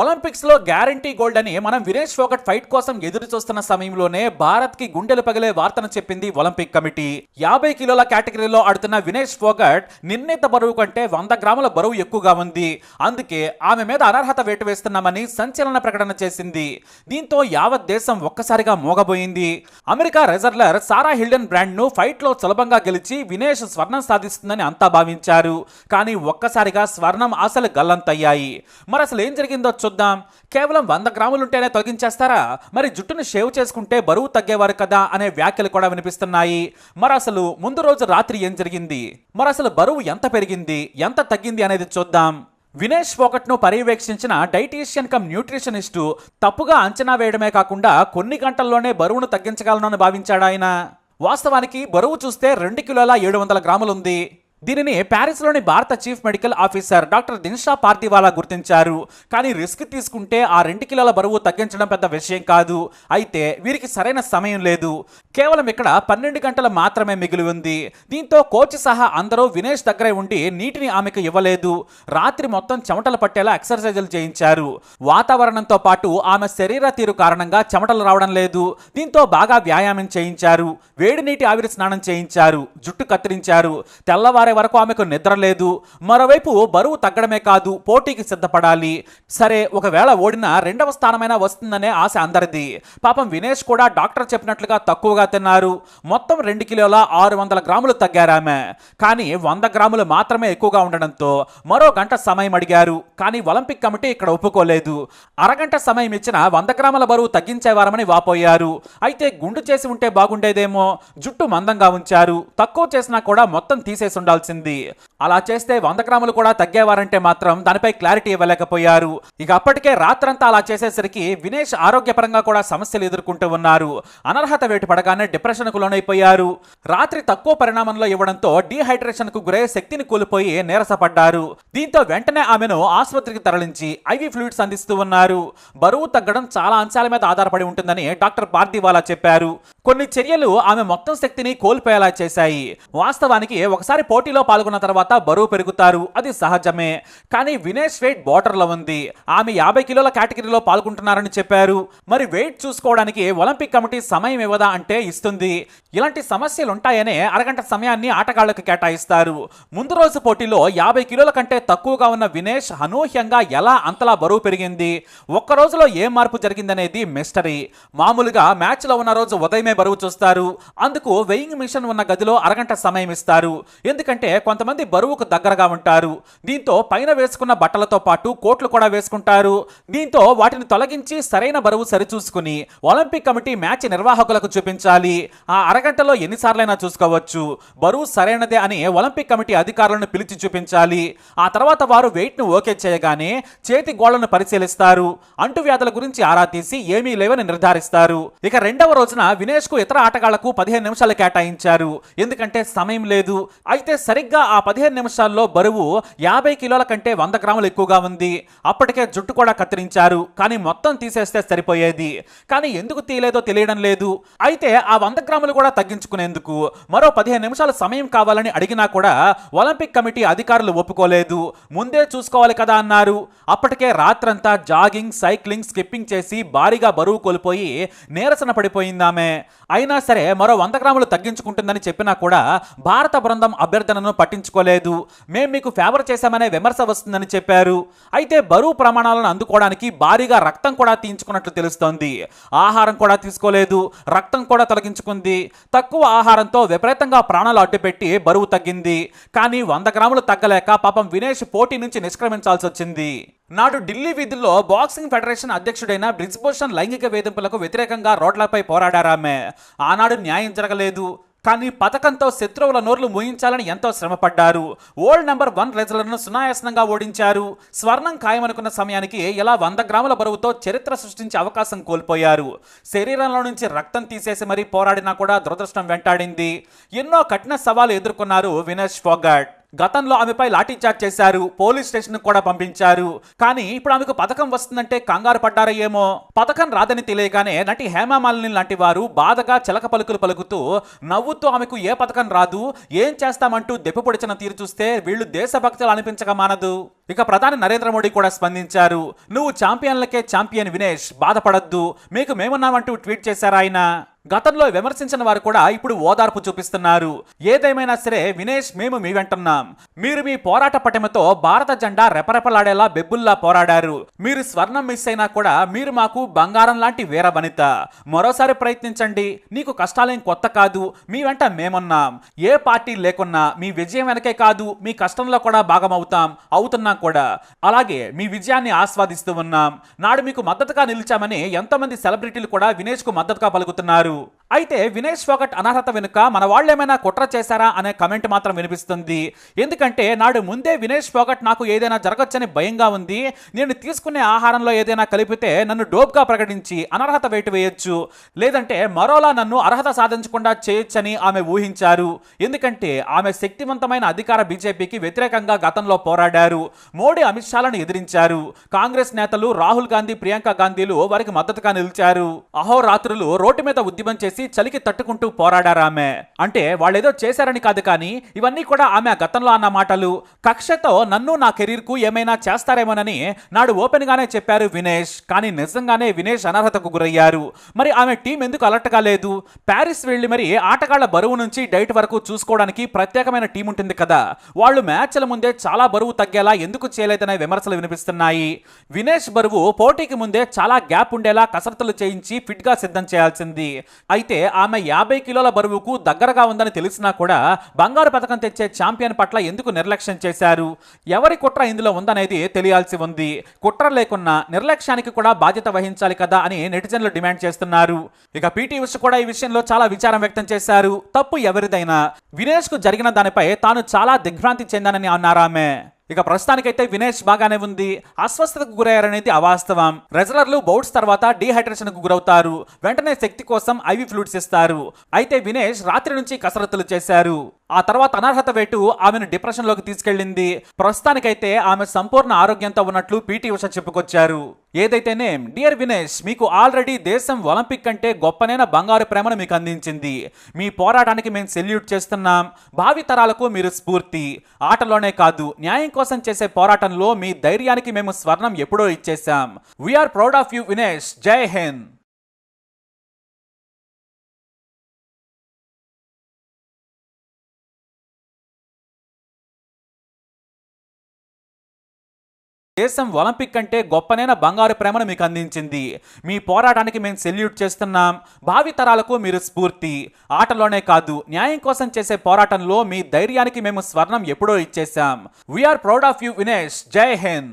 ఒలింపిక్స్లో guarantee gold అని మనం వినేష్ ఫోగట్ ఫైట్ కోసం ఎదురు చూస్తున్న సమయంలోనే భారత్కి గుండెలు పగిలే వార్తను చెప్పింది ఒలింపిక్ కమిటీ. యాభై కిలోల కేటగిరీలో ఆడుతున్న వినేష్ ఫోగట్ నిర్ణీత బరువు కంటే వంద గ్రాముల బరువు ఎక్కువగా ఉంది. అందుకే ఆమె మీద అనర్హత వేటు వేస్తున్నామని సంచలన ప్రకటన చేసింది. దీంతో యావత్ దేశం ఒక్కసారిగా మోగబోయింది. అమెరికా రెజర్లర్ సారా హిల్డెన్ బ్రాండ్ను ఫైట్లో సులభంగా గెలిచి వినేష్ స్వర్ణం సాధిస్తుందని అంతా భావించారు. కానీ ఒక్కసారిగా స్వర్ణం ఆశలు గల్లంతయ్యాయి. మరి అసలు ఏం జరిగిందో చూద్దాం. కేవలం వంద గ్రాములుంటేనే తొలగించేస్తారా? మరి జుట్టును షేవ్ చేసుకుంటే బరువు తగ్గేవారు కదా అనే వ్యాఖ్యలు కూడా వినిపిస్తున్నాయి. మరి అసలు ముందు రోజు రాత్రి ఏం జరిగింది? మరి అసలు బరువు ఎంత పెరిగింది? ఎంత తగ్గింది అనేది చూద్దాం. వినేష్ ఫోకట్ను పర్యవేక్షించిన డైటీషియన్ కమ్ న్యూట్రిషనిస్టు తప్పుగా అంచనా వేయడమే కాకుండా కొన్ని గంటల్లోనే బరువును తగ్గించగలనని భావించాడు ఆయన వాస్తవానికి బరువు చూస్తే రెండు కిలోల ఏడు వందల గ్రాములుంది. దీనిని ప్యారిస్లోని భారత chief medical officer doctor Dinshaw Pardiwala గుర్తించారు. కానీ రిస్క్ తీసుకుంటే ఆ రెండు కిలోల బరువు తగ్గించడం పెద్ద విషయం కాదు. అయితే వీరికి సరైన సమయం లేదు. కేవలం ఇక్కడ పన్నెండు గంటలు మాత్రమే మిగిలి ఉంది. దీంతో కోచ్ సహా అందరూ వినేష్ దగ్గరే ఉండి నీటిని ఆమెకు ఇవ్వలేదు. రాత్రి మొత్తం చెమటలు పట్టేలా ఎక్సర్సైజులు చేయించారు. వాతావరణంతో పాటు ఆమె శరీర తీరు కారణంగా చెమటలు రావడం లేదు. దీంతో బాగా వ్యాయామం చేయించారు. వేడి నీటి ఆవిరి స్నానం చేయించారు. జుట్టు కత్తిరించారు. తెల్లవారే వరకు ఆమెకు నిద్ర లేదు. మరోవైపు బరువు తగ్గడమే కాదు పోటీకి సిద్ధపడాలి. సరే ఒకవేళ ఓడినా రెండవ స్థానమైనా వస్తుందనే ఆశ అందరిది. పాపం వినేష్ కూడా డాక్టర్ చెప్పినట్లుగా తక్కువగా తిన్నారు. మొత్తం రెండు కిలోల ఆరు వందల గ్రాములు తగ్గారామె కానీ వంద గ్రాములు మాత్రమే ఎక్కువగా ఉండడంతో మరో గంట సమయం అడిగారు. కానీ ఒలింపిక్ కమిటీ ఇక్కడ ఒప్పుకోలేదు. అరగంట సమయం ఇచ్చిన వంద గ్రాముల బరువు తగ్గించేవారమని వాపోయారు. అయితే గుండు చేసి ఉంటే బాగుండేదేమో. జుట్టు మందంగా ఉంచారు. తక్కువ చేసినా కూడా మొత్తం తీసేసి ఉండాలి ఉండాల్సింది అలా చేస్తే వంద గ్రాములు కూడా తగ్గేవారంటే మాత్రం దానిపై క్లారిటీ ఇవ్వలేకపోయారు. ఇక అప్పటికే రాత్రంతా అలా చేసేసరికి వినేష్ ఆరోగ్యపరంగా కూడా సమస్యలు ఎదుర్కొంటూ ఉన్నారు. అనర్హత వేటు పడగానే డిప్రెషన్కు లోనైపోయారు. రాత్రి తక్కువ పరిణామంలో ఇవ్వడంతో డీహైడ్రేషన్కు గురై శక్తిని కోల్పోయి నీరసపడ్డారు దీంతో వెంటనే ఆమెను ఆసుపత్రికి తరలించి ఐవి ఫ్లూయిడ్స్ అందిస్తూ ఉన్నారు. బరువు తగ్గడం చాలా అంశాల మీద ఆధారపడి ఉంటుందని డాక్టర్ పార్థివాలా చెప్పారు. కొన్ని చర్యలు ఆమె మొత్తం శక్తిని కోల్పోయేలా చేశాయి. వాస్తవానికి ఒకసారి పోటీ పోటీలో పాల్గొన్న తర్వాత బరువు పెరుగుతారు. అది సహజమే. కానీ వినేష్ వెయిట్ బార్డర్లో ఉంది. ఆమె యాభై కిలోల కేటగిరీలో పాల్గొంటున్నారని చెప్పారు. మరి వెయిట్ చూసుకోవడానికి ఒలింపిక్ కమిటీ సమయం ఇవ్వదా అంటే ఇస్తుంది. ఇలాంటి సమస్యలుంటాయనే అరగంట సమయాన్ని ఆటగాళ్ళకు కేటాయిస్తారు. ముందు రోజు పోటీలో యాభై కిలోల కంటే తక్కువగా ఉన్న వినేష్ అనూహ్యంగా ఎలా అంతలా బరువు పెరిగింది? ఒక్క రోజులో ఏ మార్పు జరిగిందనేది మిస్టరీ మామూలుగా మ్యాచ్లో ఉన్న రోజు ఉదయమే బరువు చూస్తారు. అందుకు వెయింగ్ మిషన్ ఉన్న గదిలో అరగంట సమయం ఇస్తారు. ఎందుకంటే కొంతమంది బరువుకు దగ్గరగా ఉంటారు. దీంతో పైన వేసుకున్న బట్టలతో పాటు కోట్లు కూడా వేసుకుంటారు. దీంతో వాటిని తొలగించి సరైన బరువు సరిచూసుకుని ఒలింపిక్ కమిటీ మ్యాచ్ నిర్వాహకులకు చూపించాలి. ఆ అరగంటలో ఎన్నిసార్లైనా చూసుకోవచ్చు. బరువు సరైనదే అని ఒలింపిక్ కమిటీ అధికారులను పిలిచి చూపించాలి. ఆ తర్వాత వారు వెయిట్ను ఓకే చేయగానే చేతి గోళ్ళను పరిశీలిస్తారు. అంటువ్యాధుల గురించి ఆరా తీసి ఏమీ లేవని నిర్ధారిస్తారు. ఇక రెండవ రోజున వినేష్కు ఇతర ఆటగాళ్ళకు పదిహేను నిమిషాలు కేటాయించారు. ఎందుకంటే సమయం లేదు. అయితే సరిగ్గా ఆ పదిహేను నిమిషాల్లో బరువు యాభై కిలోల కంటే వంద గ్రాములు ఎక్కువగా ఉంది. అప్పటికే జుట్టు కూడా కత్తిరించారు. కానీ మొత్తం తీసేస్తే సరిపోయేది. కానీ ఎందుకు తీయలేదో తెలియడం లేదు. అయితే ఆ వంద గ్రాములు కూడా తగ్గించుకునేందుకు మరో పదిహేను నిమిషాలు సమయం కావాలని అడిగినా కూడా ఒలింపిక్ కమిటీ అధికారులు ఒప్పుకోలేదు. ముందే చూసుకోవాలి కదా అన్నారు. అప్పటికే రాత్రంతా జాగింగ్ సైక్లింగ్ స్కిప్పింగ్ చేసి భారీగా బరువు కోల్పోయి నీరసన పడిపోయిందామె. అయినా సరే మరో వంద గ్రాములు తగ్గించుకుంటుందని చెప్పినా కూడా భారత బృందం అభ్యర్థనను పట్టించుకోలేదు. మేం మీకు ఫేవర్ చేశామనే విమర్శ వస్తుందని చెప్పారు. అయితే బరువు ప్రమాణాలను అందుకోవడానికి భారీగా రక్తం కూడా తీయించుకున్నట్లు తెలుస్తోంది. ఆహారం కూడా తీసుకోలేదు. రక్తం కూడా తొలగించుకుంది. తక్కువ ఆహారంతో విపరీతంగా ప్రాణాలు అడ్డుపెట్టి బరువు తగ్గింది. కానీ వంద గ్రాములు తగ్గలేక పాపం వినేష్ పోటీ నుంచి నిష్క్రమించాల్సి వచ్చింది. నాడు ఢిల్లీ వీధుల్లో బాక్సింగ్ ఫెడరేషన్ అధ్యక్షుడైన బ్రిజ్భూషణ్ లైంగిక వేధింపులకు వ్యతిరేకంగా రోడ్లపై పోరాడారామె. ఆనాడు న్యాయం జరగలేదు. కానీ పథకంతో శత్రువుల నోర్లు మూయించాలని ఎంతో శ్రమపడ్డారు. ఓల్డ్ నెంబర్ వన్ రెజలర్ను సునాయాసనంగా ఓడించారు. స్వర్ణం ఖాయమనుకున్న సమయానికి ఇలా వంద గ్రాముల బరువుతో చరిత్ర సృష్టించే అవకాశం కోల్పోయారు. శరీరంలో నుంచి రక్తం తీసేసి మరీ పోరాడినా కూడా దురదృష్టం వెంటాడింది. ఎన్నో కఠిన సవాలు ఎదుర్కొన్నారు వినేష్ ఫోగాట్. గతంలో ఆమెపై లాఠీచార్జ్ చేశారు పోలీస్ స్టేషన్ కూడా పంపించారు. కానీ ఇప్పుడు ఆమెకు పథకం వస్తుందంటే కంగారు పడ్డారయ్యేమో పథకం రాదని తెలియగానే నటి హేమామాలిని లాంటి వారు బాధగా చిలక పలుకులు పలుకుతూ నవ్వుతూ ఆమెకు ఏ పథకం రాదు ఏం చేస్తామంటూ దెప్పు పొడిచిన తీరు చూస్తే వీళ్ళు దేశభక్తులు అనిపించక మానదు. ఇక ప్రధాని నరేంద్ర మోడీ కూడా స్పందించారు. నువ్వు ఛాంపియన్లకే ఛాంపియన్ వినేష్ బాధపడద్దు. మీకు మేమున్నామంటూ ట్వీట్ చేశారు ఆయన? గతంలో విమర్శించిన వారు కూడా ఇప్పుడు ఓదార్పు చూపిస్తున్నారు. ఏదేమైనా సరే వినేష్ మేము మీ వెంటున్నాం. మీరు మీ పోరాట పటిమతో భారత జెండా రెపరెపలాడేలా బెబ్బుల్లా పోరాడారు. మీరు స్వర్ణం మిస్ అయినా కూడా మీరు మాకు బంగారం లాంటి వీర వనిత. మరోసారి ప్రయత్నించండి. నీకు కష్టాలేం కొత్త కాదు. మీ వెంట మేమున్నాం. ఏ పార్టీ లేకున్నా మీ విజయం వెనకే కాదు. మీ కష్టంలో కూడా భాగమవుతాం. అవుతున్నాం కూడా. అలాగే మీ విజయాన్ని ఆస్వాదిస్తూ ఉన్నాం. నాడు మీకు మద్దతుగా నిలిచామని ఎంతోమంది సెలబ్రిటీలు కూడా వినేష్కు మద్దతుగా పలుకుతున్నారు. అయితే వినేష్ ఫోగట్ అనర్హత వెనుక మన వాళ్ళేమైనా కుట్ర చేశారా అనే కమెంట్ మాత్రం వినిపిస్తుంది. ఎందుకంటే నాడు ముందే వినేష్ ఫోగట్ నాకు ఏదైనా జరగచ్చని భయంగా ఉంది. నేను తీసుకునే ఆహారంలో ఏదైనా కలిపితే నన్ను డోప్గా ప్రకటించి అనర్హత వేటు వేయొచ్చు. లేదంటే మరోలా నన్ను అర్హత సాధించకుండా చేయొచ్చని ఆమె ఊహించారు. ఎందుకంటే ఆమె శక్తివంతమైన అధికార బీజేపీకి వ్యతిరేకంగా గతంలో పోరాడారు. మోడీ అమిత్ షాలను ఎదిరించారు. కాంగ్రెస్ నేతలు రాహుల్ గాంధీ ప్రియాంక గాంధీలు వారికి మద్దతుగా నిలిచారు. అహోరాత్రులు రోడ్డు మీద ఉద్యమం చేసి చలికి తట్టుకుంటూ పోరాడారా ఆమె? అంటే వాళ్ళేదో చేశారని కాదు కానీ ఇవన్నీ కూడా ఆమె గతంలో అన్న మాటలు. కక్షతో నన్ను నా కెరీర్కు ఏమైనా చేస్తారేమోనని నాడు ఓపెన్ గానే చెప్పారు వినేష్. కానీ నిజంగానే వినేష్ అనర్హతకు గురయ్యారు. మరి ఆమె టీం ఎందుకు అలర్ట్ కాలేదు? ప్యారిస్ వెళ్ళి మరి ఆటగాళ్ళ బరువు నుంచి డైట్ వరకు చూసుకోవడానికి ప్రత్యేకమైన టీం ఉంటుంది కదా. వాళ్ళు మ్యాచ్ల ముందే చాలా బరువు తగ్గేలా ఎందుకు చేయలేదనే విమర్శలు వినిపిస్తున్నాయి. వినేష్ బరువు పోటీకి ముందే చాలా గ్యాప్ ఉండేలా కసరత్తులు చేయించి ఫిట్గా సిద్ధం చేయాల్సింది. అయితే ఆమె యాభై కిలోల బరువుకు దగ్గరగా ఉందని తెలిసినా కూడా బంగారు పథకం తెచ్చే ఛాంపియన్ పట్ల ఎందుకు నిర్లక్ష్యం చేశారు? ఎవరి కుట్ర ఇందులో ఉందనేది తెలియాల్సి ఉంది. కుట్ర లేకున్నా నిర్లక్ష్యానికి కూడా బాధ్యత వహించాలి కదా అని నెటిజన్లు డిమాండ్ చేస్తున్నారు. ఇక పీటీ ఉష కూడా ఈ విషయంలో చాలా విచారం వ్యక్తం చేశారు. తప్పు ఎవరిదైనా. వినేష్కు జరిగిన దానిపై తాను చాలా దిగ్భ్రాంతి చెందానని అన్నారామె ఇక ప్రస్తుతానికైతే వినేష్ బాగానే ఉంది. అస్వస్థతకు గురయ్యారనేది అవాస్తవం. రెజలర్లు బౌట్స్ తర్వాత డీహైడ్రేషన్కు గురవుతారు. వెంటనే శక్తి కోసం ఐవి ఫ్లూట్స్ ఇస్తారు. అయితే వినేష్ రాత్రి నుంచి కసరత్తులు చేశారు. ఆ తర్వాత అనర్హత వేటు ఆమెను డిప్రెషన్లోకి తీసుకెళ్ళింది ప్రస్తుతానికైతే ఆమె సంపూర్ణ ఆరోగ్యంతో ఉన్నట్లు పీటీ ఉష చెప్పుకొచ్చారు. ఏదైతేనే డియర్ వినేష్ మీకు ఆల్రెడీ దేశం ఒలింపిక్ కంటే గొప్పనైన బంగారు ప్రేమను మీకు అందించింది. మీ పోరాటానికి మేము సెల్యూట్ చేస్తున్నాం. భావి తరాలకు మీరు స్ఫూర్తి. ఆటలోనే కాదు న్యాయం కోసం చేసే పోరాటంలో మీ ధైర్యానికి మేము స్వర్ణం ఎప్పుడో ఇచ్చేశాం. We're proud of you Vinesh. Jai Hind. దేశం ఒలింపిక్ కంటే గొప్పనైన బంగారు ప్రేమను మీకు అందించింది. మీ పోరాటానికి మేము సెల్యూట్ చేస్తున్నాం. భావితరాలకు మీరు స్ఫూర్తి. ఆటలోనే కాదు న్యాయం కోసం చేసే పోరాటంలో మీ ధైర్యానికి మేము స్వర్ణం ఎప్పుడో ఇచ్చేశాం. We're proud of you Vinesh Jai Hind